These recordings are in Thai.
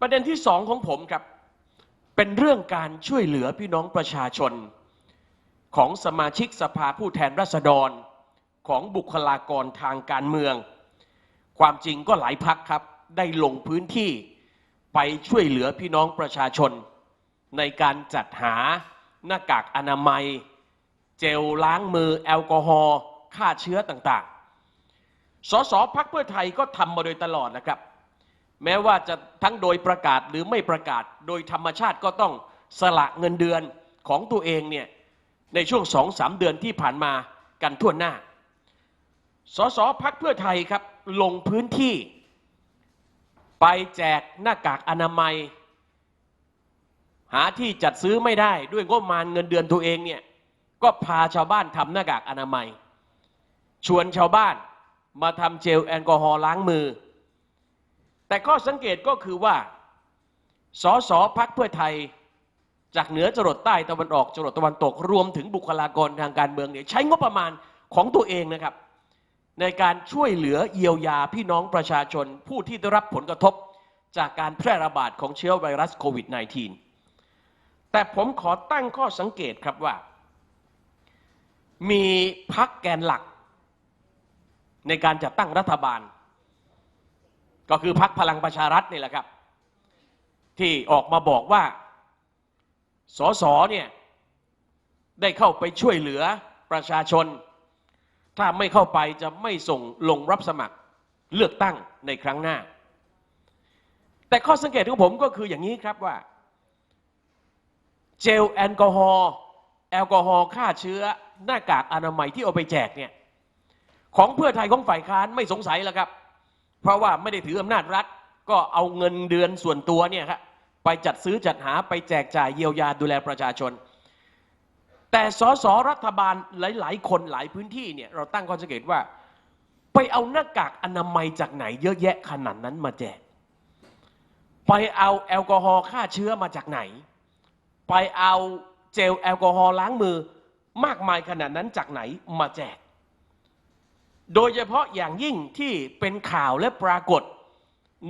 ประเด็นที่สองของผมครับ เป็นเรื่องการช่วยเหลือพี่น้องประชาชน ของสมาชิกสภาผู้แทนราษฎรของบุคลากรทางการเมือง ความจริงก็หลายพักครับ ได้ลงพื้นที่ไปช่วยเหลือพี่น้องประชาชน ในการจัดหาหน้ากากอนามัย เจลล้างมือแอลกอฮอล์ฆ่าเชื้อต่างๆ สสพักเพื่อไทยก็ทำมาโดยตลอดนะครับ แม้ว่าจะทั้งโดยประกาศหรือไม่ประกาศโดยธรรมชาติก็ต้องสละเงินเดือนของตัวเองเนี่ยในช่วงสองสามเดือนที่ผ่านมากันทั่วหน้า สสพักเพื่อไทยครับลงพื้นที่ ไปแจกหน้ากากอนามัย หาที่จัดซื้อไม่ได้ด้วยงบมาณเงินเดือนตัวเองเนี่ยก็พาชาวบ้านทำหน้ากากอนามัย ชวนชาวบ้านมาทำเจลแอลกอฮอล์ล้างมือ แต่ข้อสังเกตก็คือว่าสสพักเพื่อไทย จากเหนือจรดใต้ตะวันออกจรดตะวันตก รวมถึงบุคลากรทางการเมืองเนี่ยใช้งบประมาณของตัวเองนะครับ ในการช่วยเหลือเยียวยาพี่น้องประชาชนผู้ที่ได้รับผลกระทบจากการแพร่ระบาดของเชื้อไวรัสโควิด -19 แต่ผมขอตั้งข้อสังเกตครับว่า มีพักแกนหลัก ในการจัดตั้งรัฐบาล ก็คือพักพลังประชารัฐนี่แหละครับ ที่ออกมาบอกว่าสสเนี่ยได้เข้าไปช่วยเหลือประชาชน ถ้าไม่เข้าไปจะไม่ส่งลงรับสมัครเลือกตั้งในครั้งหน้า แต่ข้อสังเกตของผมก็คืออย่างนี้ครับว่า เจลแอลกอฮอล์แอลกอฮอล์ฆ่าเชื้อหน้ากากอนามัยที่เอาไปแจกเนี่ยของเพื่อไทยของฝ่ายค้านไม่สงสัยแล้วครับ เพราะว่าไม่ได้ถืออำนาจรัฐ ก็เอาเงินเดือนส่วนตัวเนี่ยครับไปจัดซื้อจัดหาไปแจกจ่ายเยียวยาดูแลประชาชน แต่สสรัฐบาลหลาย ๆ คนหลายพื้นที่เนี่ยเราตั้งข้อสังเกตว่า ไปเอาหน้ากากอนามัยจากไหนเยอะแยะขนาดนั้นมาแจก ไปเอาแอลกอฮอล์ฆ่าเชื้อมาจากไหน ไปเอาเจลแอลกอฮอล์ล้างมือมากมายขนาดนั้นจากไหนมาแจก โดยเฉพาะอย่างยิ่งที่เป็นข่าวและปรากฏ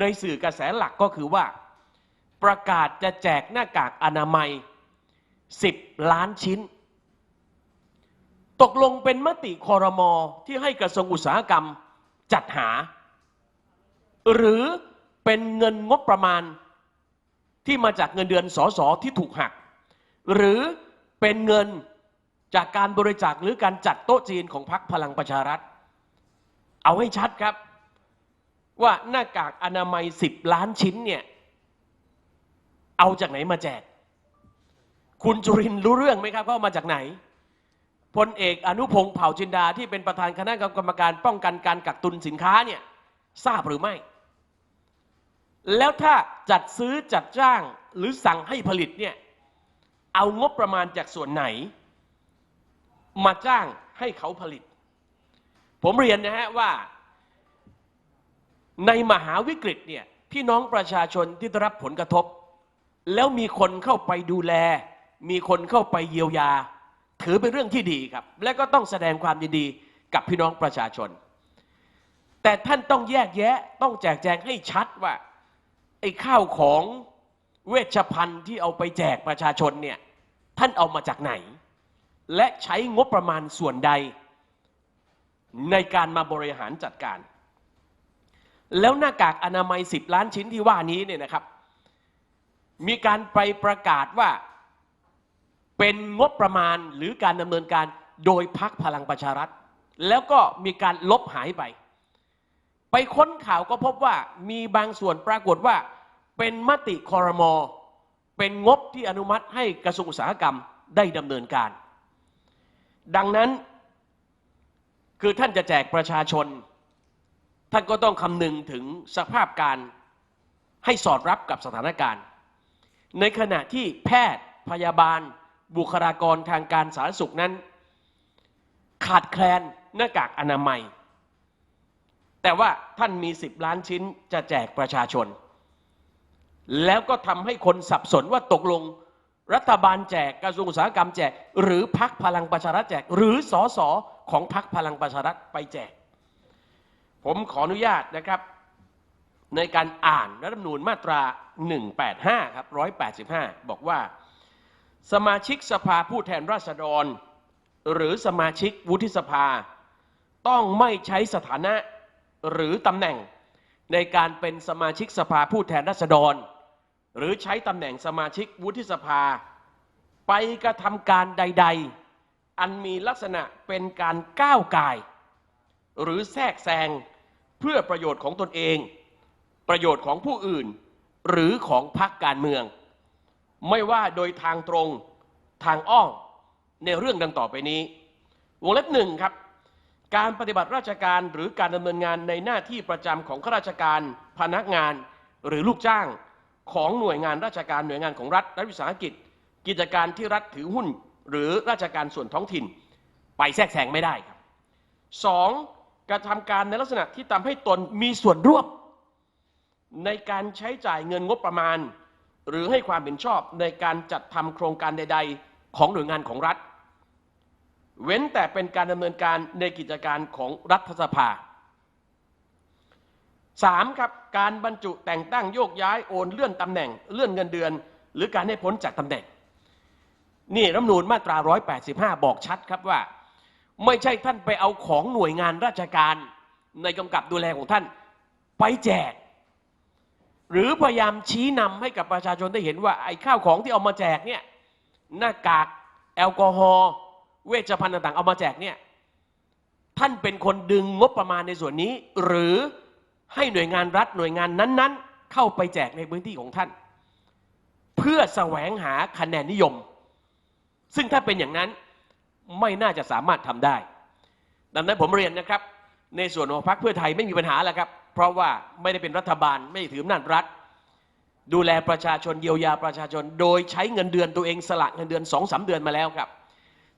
ในสื่อกระแสหลักก็คือว่า ประกาศจะแจกหน้ากากอนามัย 10 ล้านชิ้น ตกลงเป็นมติคอรมอที่ให้กระทรวงอุตสาหกรรมจัดหา หรือเป็นเงินงบประมาณที่มาจากเงินเดือนสอสอที่ถูกหัก หรือเป็นเงินจากการบริจาคหรือการจัดโต๊ะจีนของพรรคพลังประชารัฐ เอาให้ชัดครับ ว่าหน้ากากอนามัย10ล้านชิ้นเนี่ยเอาจากไหนมาแจก คุณจุรินรู้เรื่องไหมครับเขามาจากไหนพลเอกอนุพงศ์เผ่าจินดาที่เป็นประธานคณะกรรมการป้องกันการกักตุนสินค้าเนี่ยทราบหรือไม่ แล้วถ้าจัดซื้อจัดจ้างหรือสั่งให้ผลิตเนี่ยเอางบประมาณจากส่วนไหน มาจ้างให้เขาผลิต ผมเรียนนะฮะว่า ในมหาวิกฤตเนี่ยพี่น้องประชาชนที่ได้รับผลกระทบ แล้วมีคนเข้าไปดูแล มีคนเข้าไปเยียวยา ถือเป็นเรื่องที่ดีครับ และก็ต้องแสดงความยินดีกับพี่น้องประชาชน แต่ท่านต้องแยกแยะต้องแจกแจงให้ชัดว่าไอ้ข้าวของเวชภัณฑ์ที่เอาไปแจกประชาชนเนี่ยท่านเอามาจากไหน และใช้งบประมาณส่วนใด ในการมาบริหารจัดการ แล้วหน้ากากอนามัย 10 ล้านชิ้นที่ว่านี้เนี่ยนะครับ มีการไปประกาศว่าเป็นงบประมาณหรือการดำเนินการโดยพักพลังประชารัฐ แล้วก็มีการลบหายไป ไปค้นข่าวก็พบว่ามีบางส่วนปรากฏว่า เป็นมติคอรมอเป็นงบที่อนุมัติให้กระทรวงอุตสาหกรรมได้ดำเนินการ ดังนั้น คือท่านจะแจกประชาชน ท่านก็ต้องคำนึงถึงสภาพการให้สอดรับกับสถานการณ์ ในขณะที่แพทย์พยาบาล บุคลากรทางการสาธารณสุขนั้น ขาดแคลนหน้ากากอนามัย แต่ว่าท่านมี 10 ล้านชิ้นจะแจกประชาชน แล้วก็ทำให้คนสับสนว่าตกลงรัฐบาลแจกกระทรวงอุตสาหกรรมแจก หรือพักพลังประชารัฐแจก หรือสอสอ ของพักพลังประชารัฐไปแจก ผมขออนุญาตนะครับ ในการอ่านรัฐธรรมนูญมาตรา 185 ครับ 185 บอกว่า สมาชิกสภาผู้แทนราษฎร หรือสมาชิกวุฒิสภา ต้องไม่ใช้สถานะหรือตำแหน่งในการเป็นสมาชิกสภาผู้แทนราษฎร หรือใช้ตำแหน่งสมาชิกวุฒิสภา ไปกระทำการใด ๆ อันมีลักษณะเป็นการก้าวไก่หรือแทรกแซงเพื่อประโยชน์ของตนเอง ประโยชน์ของผู้อื่น หรือของพรรคการเมือง ไม่ว่าโดยทางตรงทางอ้อมในเรื่องดังต่อไปนี้ วงเล็บหนึ่งครับ การปฏิบัติราชการหรือการดำเนินงานในหน้าที่ประจำของข้าราชการ พนักงานหรือลูกจ้างของหน่วยงานราชการหน่วยงานของรัฐรัฐวิสาหกิจ กิจการที่รัฐถือหุ้น หรือราชการส่วนท้องถิ่น ไปแทรกแซงไม่ได้ครับสองกระทำการในลักษณะที่ทำให้ตนมีส่วนร่วม ในการใช้จ่ายเงินงบประมาณ หรือให้ความเห็นชอบในการจัดทำโครงการใด ๆ ของหน่วยงานของรัฐ เว้นแต่เป็นการดำเนินการในกิจการของรัฐสภาสามครับการบรรจุแต่งตั้งโยกย้ายโอนเลื่อนตำแหน่ง เลื่อนเงินเดือน หรือการให้พ้นจากตำแหน่ง นี่รัฐธรรมนูญมาตรา 185 บอกชัดครับว่า ไม่ใช่ท่านไปเอาของหน่วยงานราชการในกำกับดูแลของท่านไปแจก หรือพยายามชี้นำให้กับประชาชนได้เห็นว่าไอ้ข้าวของที่เอามาแจกเนี่ยหน้ากากแอลกอฮอล์เวชภัณฑ์ต่างๆ เอามาแจกเนี่ยท่านเป็นคนดึงงบประมาณในส่วนนี้ หรือให้หน่วยงานรัฐหน่วยงานนั้นๆ เข้าไปแจกในพื้นที่ของท่าน เพื่อแสวงหาคะแนนนิยม ซึ่งถ้าเป็นอย่างนั้นไม่น่าจะสามารถทำได้ ดังนั้นผมเรียนนะครับ ในส่วนของพรรคเพื่อไทยไม่มีปัญหาแล้วครับ เพราะว่าไม่ได้เป็นรัฐบาลไม่ถืออำนาจรัฐ ดูแลประชาชนเยียวยาประชาชน โดยใช้เงินเดือนตัวเองสละเงินเดือนสองสาเดือนมาแล้วครับ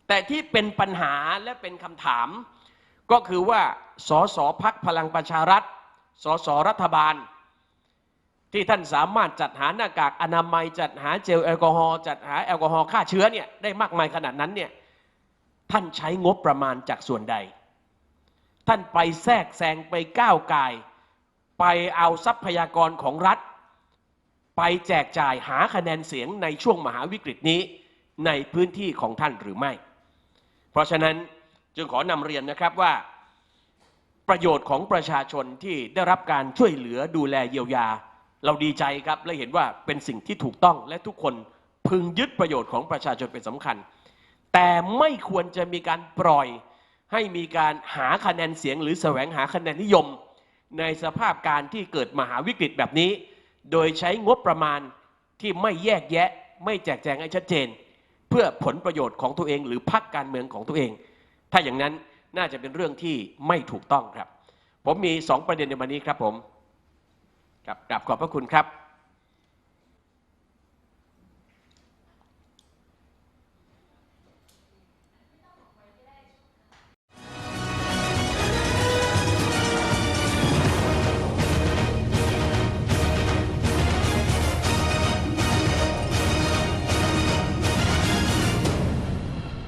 แต่ที่เป็นปัญหาและเป็นคำถาม ก็คือว่าสสพักพลังประชารัฐสสรัฐบาล ที่ท่านสามารถจัดหาหน้ากากอนามัย จัดหาเจลแอลกอฮอล์จัดหาแอลกอฮอล์ฆ่าเชื้อเนี่ยได้มากมายขนาดนั้นเนี่ยท่านใช้งบประมาณจากส่วนใด ท่านไปแทรกแซงไปก้าวไก่ายไปเอาทรัพยากรของรัฐ ไปแจกจ่ายหาคะแนนเสียงในช่วงมหาวิกฤตนี้ในพื้นที่ของท่านหรือไม่ เพราะฉะนั้นจึงขอนำเรียนนะครับว่า ประโยชน์ของประชาชนที่ได้รับการช่วยเหลือดูแลเยียวยา เราดีใจครับและเห็นว่าเป็นสิ่งที่ถูกต้องและทุกคนพึงยึดประโยชน์ของประชาชนเป็นสำคัญ แต่ไม่ควรจะมีการปล่อยให้มีการหาคะแนนเสียง หรือแสวงหาคะแนนนิยม ในสภาพการที่เกิดมหาวิกฤตแบบนี้ โดยใช้งบประมาณที่ไม่แยกแยะ ไม่แจกแจงให้ชัดเจน เพื่อผลประโยชน์ของตัวเอง หรือพรรคการเมืองของตัวเอง ถ้าอย่างนั้นน่าจะเป็นเรื่องที่ไม่ถูกต้องครับ ผมมีสองประเด็นในวันนี้ครับผม ครับกลับขอบพระคุณครับ